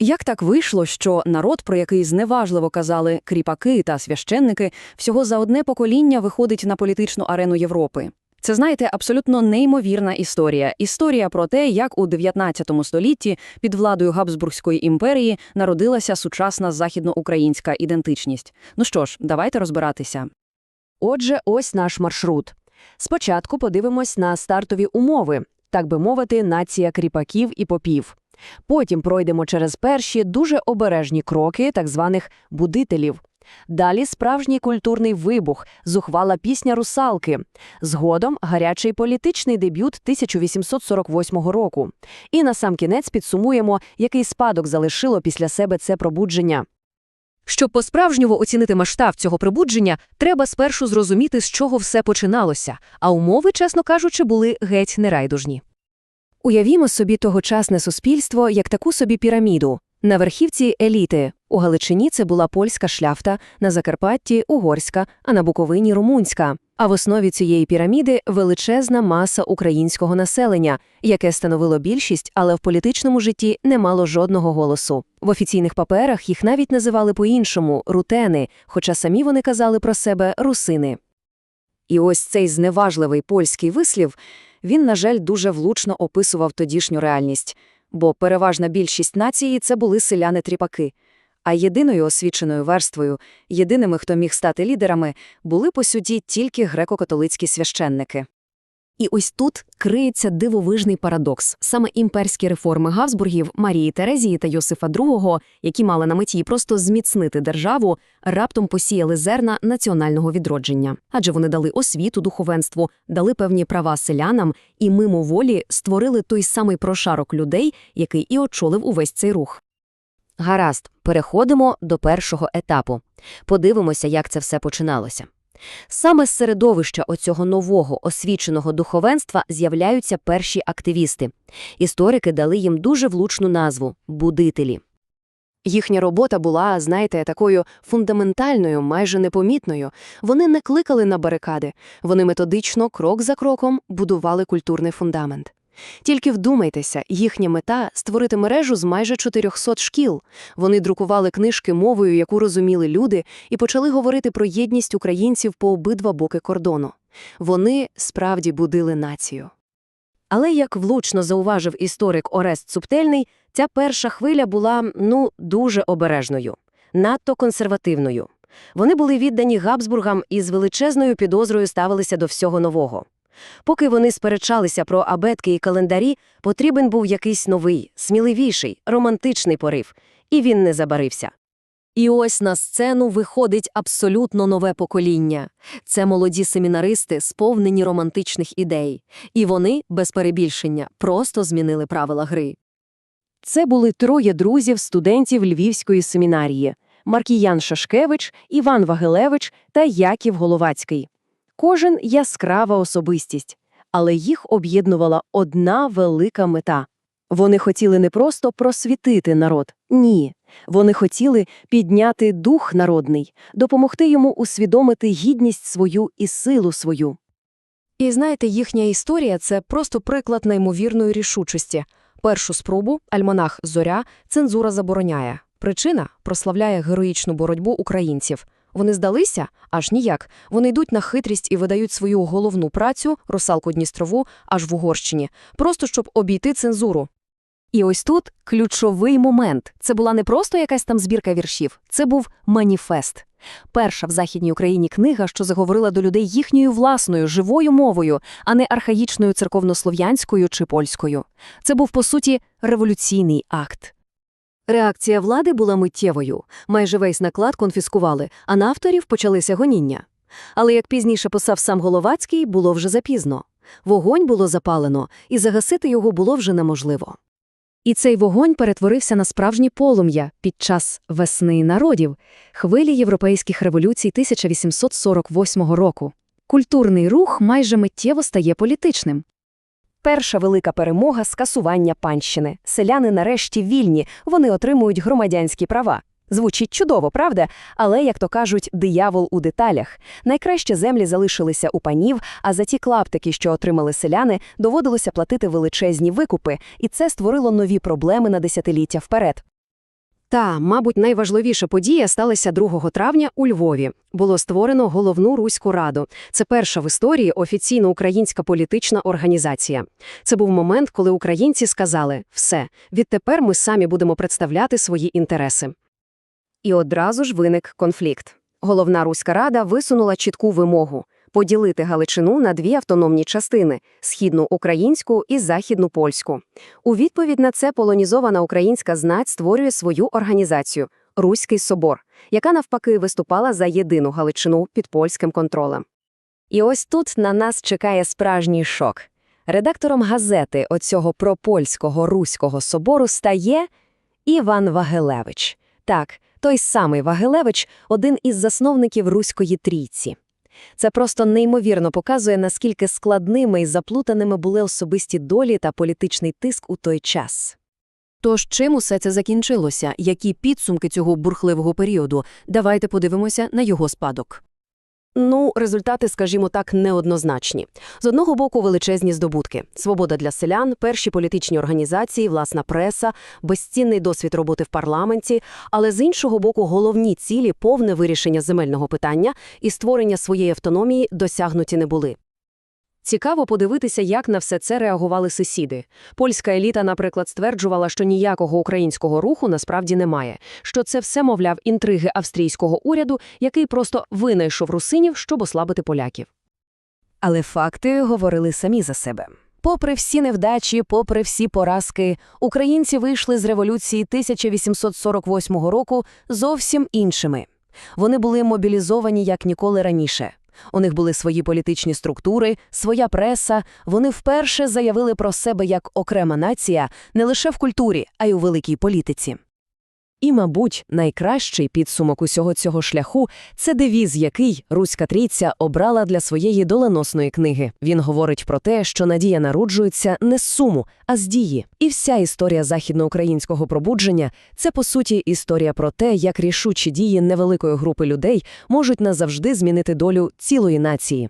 Як так вийшло, що народ, про який зневажливо казали кріпаки та священники, всього за одне покоління виходить на політичну арену Європи? Це, знаєте, абсолютно неймовірна історія. Історія про те, як у 19 столітті під владою Габсбурзької імперії народилася сучасна західноукраїнська ідентичність. Ну що ж, давайте розбиратися. Отже, ось наш маршрут. Спочатку подивимось на стартові умови, так би мовити, нація кріпаків і попів. Потім пройдемо через перші дуже обережні кроки так званих будителів. Далі справжній культурний вибух, зухвала пісня «Русалки». Згодом гарячий політичний дебют 1848 року. І насамкінець підсумуємо, який спадок залишило після себе це пробудження. Щоб по-справжньому оцінити масштаб цього пробудження, треба спершу зрозуміти, з чого все починалося, а умови, чесно кажучи, були геть нерайдужні. Уявімо собі тогочасне суспільство як таку собі піраміду. На верхівці – еліти. У Галичині це була польська шляхта, на Закарпатті – угорська, а на Буковині – румунська. А в основі цієї піраміди – величезна маса українського населення, яке становило більшість, але в політичному житті не мало жодного голосу. В офіційних паперах їх навіть називали по-іншому – рутени, хоча самі вони казали про себе – русини. І ось цей зневажливий польський вислів, він, на жаль, дуже влучно описував тодішню реальність, бо переважна більшість нації – це були селяни-тріпаки. А єдиною освіченою верствою, єдиними, хто міг стати лідерами, були, по суті, тільки греко-католицькі священники. І ось тут криється дивовижний парадокс. Саме імперські реформи Габсбургів, Марії Терезії та Йосифа II, які мали на меті просто зміцнити державу, раптом посіяли зерна національного відродження. Адже вони дали освіту духовенству, дали певні права селянам і мимоволі створили той самий прошарок людей, який і очолив увесь цей рух. Гаразд, переходимо до першого етапу. Подивимося, як це все починалося. Саме з середовища оцього нового освіченого духовенства з'являються перші активісти. Історики дали їм дуже влучну назву – будителі. Їхня робота була, знаєте, такою фундаментальною, майже непомітною. Вони не кликали на барикади, вони методично, крок за кроком, будували культурний фундамент. Тільки вдумайтеся, їхня мета – створити мережу з майже 400 шкіл. Вони друкували книжки мовою, яку розуміли люди, і почали говорити про єдність українців по обидва боки кордону. Вони справді будили націю. Але, як влучно зауважив історик Орест Цуптельний, ця перша хвиля була, ну, дуже обережною, надто консервативною. Вони були віддані Габсбургам і з величезною підозрою ставилися до всього нового. Поки вони сперечалися про абетки і календарі, потрібен був якийсь новий, сміливіший, романтичний порив, і він не забарився. І ось на сцену виходить абсолютно нове покоління. Це молоді семінаристи, сповнені романтичних ідей. І вони, без перебільшення, просто змінили правила гри. Це були троє друзів студентів Львівської семінарії – Маркіян Шашкевич, Іван Вагилевич та Яків Головацький. Кожен яскрава особистість, але їх об'єднувала одна велика мета. Вони хотіли не просто просвітити народ, ні. Вони хотіли підняти дух народний, допомогти йому усвідомити гідність свою і силу свою. І знаєте, їхня історія – це просто приклад неймовірної рішучості. Першу спробу, альманах «Зоря» цензура забороняє. Причина – прославляє героїчну боротьбу українців. Вони здалися? Аж ніяк. Вони йдуть на хитрість і видають свою головну працю, «Русалку Дністрову», аж в Угорщині, просто щоб обійти цензуру. І ось тут ключовий момент. Це була не просто якась там збірка віршів, це був маніфест. Перша в Західній Україні книга, що заговорила до людей їхньою власною, живою мовою, а не архаїчною церковнослов'янською чи польською. Це був, по суті, революційний акт. Реакція влади була миттєвою. Майже весь наклад конфіскували, а на авторів почалися гоніння. Але, як пізніше писав сам Головацький, було вже запізно. Вогонь було запалено, і загасити його було вже неможливо. І цей вогонь перетворився на справжнє полум'я під час «Весни народів» хвилі європейських революцій 1848 року. Культурний рух майже миттєво стає політичним. Перша велика перемога – скасування панщини. Селяни нарешті вільні, вони отримують громадянські права. Звучить чудово, правда? Але, як то кажуть, диявол у деталях. Найкраще землі залишилися у панів, а за ті клаптики, що отримали селяни, доводилося платити величезні викупи, і це створило нові проблеми на десятиліття вперед. Та, мабуть, найважливіша подія сталася 2 травня у Львові. Було створено головну Руську раду. Це перша в історії офіційно українська політична організація. Це був момент, коли українці сказали «все, відтепер ми самі будемо представляти свої інтереси». І одразу ж виник конфлікт. Головна Руська рада висунула чітку вимогу – поділити Галичину на дві автономні частини – східну українську і західну польську. У відповідь на це полонізована українська знать створює свою організацію – Руський собор, яка навпаки виступала за єдину Галичину під польським контролем. І ось тут на нас чекає справжній шок. Редактором газети оцього пропольського руського собору стає Іван Вагелевич. Так, той самий Вагелевич – один із засновників Руської трійці. Це просто неймовірно показує, наскільки складними і заплутаними були особисті долі та політичний тиск у той час. Тож чим усе це закінчилося? Які підсумки цього бурхливого періоду? Давайте подивимося на його спадок. Ну, результати, скажімо так, неоднозначні. З одного боку, величезні здобутки. Свобода для селян, перші політичні організації, власна преса, безцінний досвід роботи в парламенті, але з іншого боку, головні цілі, повне вирішення земельного питання і створення своєї автономії досягнуті не були. Цікаво подивитися, як на все це реагували сусіди. Польська еліта, наприклад, стверджувала, що ніякого українського руху насправді немає, що це все, мовляв, інтриги австрійського уряду, який просто винайшов русинів, щоб ослабити поляків. Але факти говорили самі за себе. Попри всі невдачі, попри всі поразки, українці вийшли з революції 1848 року зовсім іншими. Вони були мобілізовані як ніколи раніше. У них були свої політичні структури, своя преса. Вони вперше заявили про себе як окрема нація не лише в культурі, а й у великій політиці. І, мабуть, найкращий підсумок усього цього шляху – це девіз, який Руська Трійця обрала для своєї доленосної книги. Він говорить про те, що надія народжується не з суму, а з дії. І вся історія західноукраїнського пробудження – це, по суті, історія про те, як рішучі дії невеликої групи людей можуть назавжди змінити долю цілої нації.